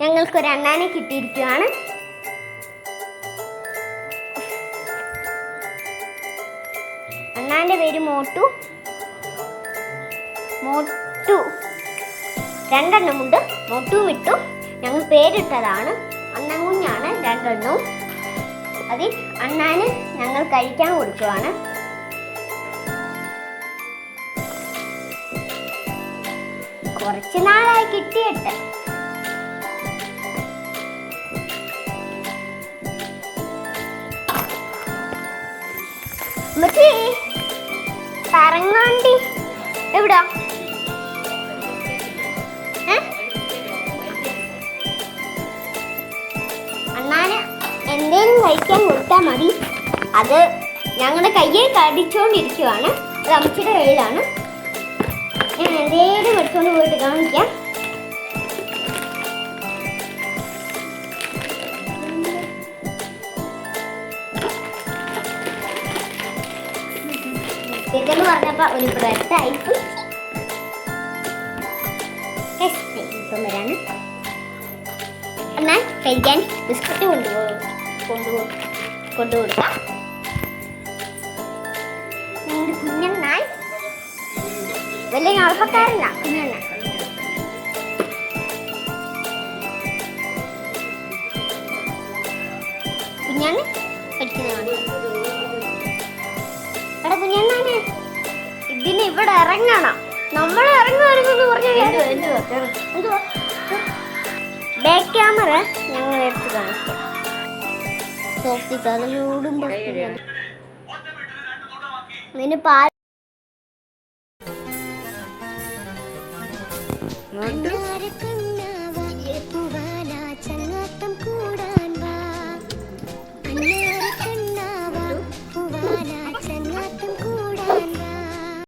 ഞങ്ങൾക്കൊരു അണ്ണാനെ കിട്ടിയിരിക്കുകയാണ്. അണ്ണാന്റെ പേര് മോട്ടു. മോട്ടു. രണ്ടെണ്ണമുണ്ട് മോട്ടുവും ഇട്ടു ഞങ്ങൾ പേരിട്ടതാണ്. അണ്ണൻ കുഞ്ഞാണ് രണ്ടെണ്ണവും. അതിൽ അണ്ണാന് ഞങ്ങൾ കഴിക്കാൻ കൊടുക്കുവാണ്. കുറച്ച് നാളായി കിട്ടിയിട്ട്. ഉമ്മച്ചി, കറങ്ങാണ്ടി എവിടാ? അണ്ണാനെ എന്തേലും കഴിക്കാൻ കൊടുത്താൽ മതി. അത് ഞങ്ങളുടെ കയ്യെ കടിച്ചുകൊണ്ടിരിക്കുവാണ് അത് അമ്മച്ചിയുടെ കയ്യിലാണ്. ഞാൻ എന്തേലും എടുത്തുകൊണ്ട് പോയിട്ട് കാണിക്കാം. ഇതെന്ന് പറഞ്ഞപ്പോ ഒരു ബ്രെഡായി ഇപ്പം വരാണ് എന്നാൽ കഴിക്കാൻ ബിസ്ക്കറ്റ് കൊണ്ടുപോകും. കൊണ്ടുപോകും. കൊണ്ടുകൊടുക്കാം. ഞങ്ങളുടെ കുഞ്ഞണ്ണാൻ വലിയ ഞളപ്പക്കാരനാ കുഞ്ഞണ്ണ. കുഞ്ഞാണ് പഠിക്കുന്നതാണ്. ഇതിന് ഇവിടെ ഇറങ്ങണം. നമ്മൾ ഇറങ്ങുമായിരുന്നു പറഞ്ഞു ബാക്ക് ക്യാമറ ഞങ്ങൾ എടുത്ത് കാണിക്കാം. സോഫ്റ്റ് നിന്നെ പാൽ